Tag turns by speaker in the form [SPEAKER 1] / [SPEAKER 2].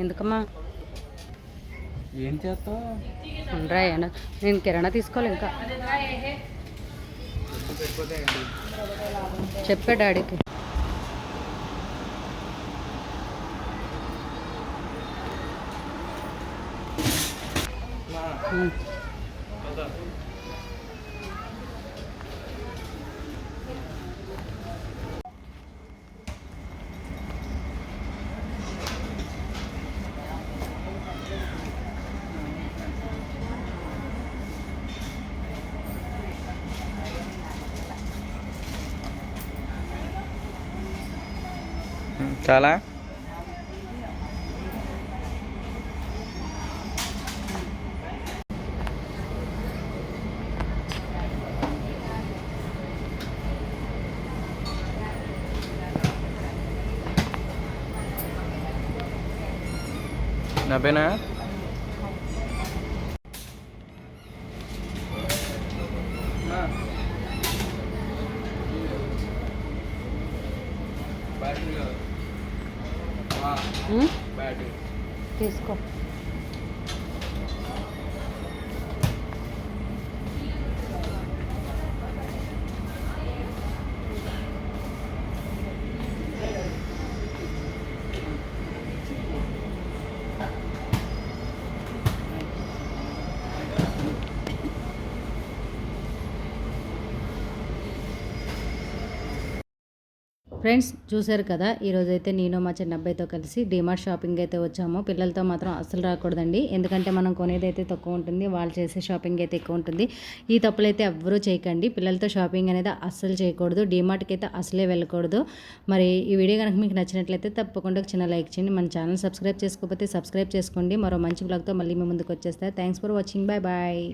[SPEAKER 1] ఎందుకమ్మా?
[SPEAKER 2] ఏం చేస్తావు?
[SPEAKER 1] ఉండరా నేను కిరాణా తీసుకోవాలి ఇంకా. చెప్పే డాడీకి. trà
[SPEAKER 2] lá là bên áp Thank
[SPEAKER 1] you.
[SPEAKER 2] Hmm?
[SPEAKER 1] किसको ఫ్రెండ్స్ చూశారు కదా ఈరోజైతే నేను మా చిన్న అబ్బాయితో కలిసి డిమార్ట్ షాపింగ్ అయితే వచ్చాము. పిల్లలతో మాత్రం అస్సలు రాకూడదండి. ఎందుకంటే మనం కొనేది అయితే తక్కువ ఉంటుంది వాళ్ళు చేసే షాపింగ్ అయితే ఎక్కువ ఉంటుంది. ఈ తప్పులు అయితే ఎవ్వరూ చేయకండి. పిల్లలతో షాపింగ్ అనేది అస్సలు చేయకూడదు. డిమార్ట్కి అయితే అసలే వెళ్ళకూడదు. మరి ఈ వీడియో కనుక మీకు నచ్చినట్లయితే తప్పకుండా చిన్న లైక్ చేయండి. మన ఛానల్ సబ్స్క్రైబ్ చేసుకోకపోతే సబ్స్క్రైబ్ చేసుకోండి. మరో మంచి బ్లాగ్తో మళ్ళీ మీ ముందుకు వచ్చేస్తా. Thanks for watching bye bye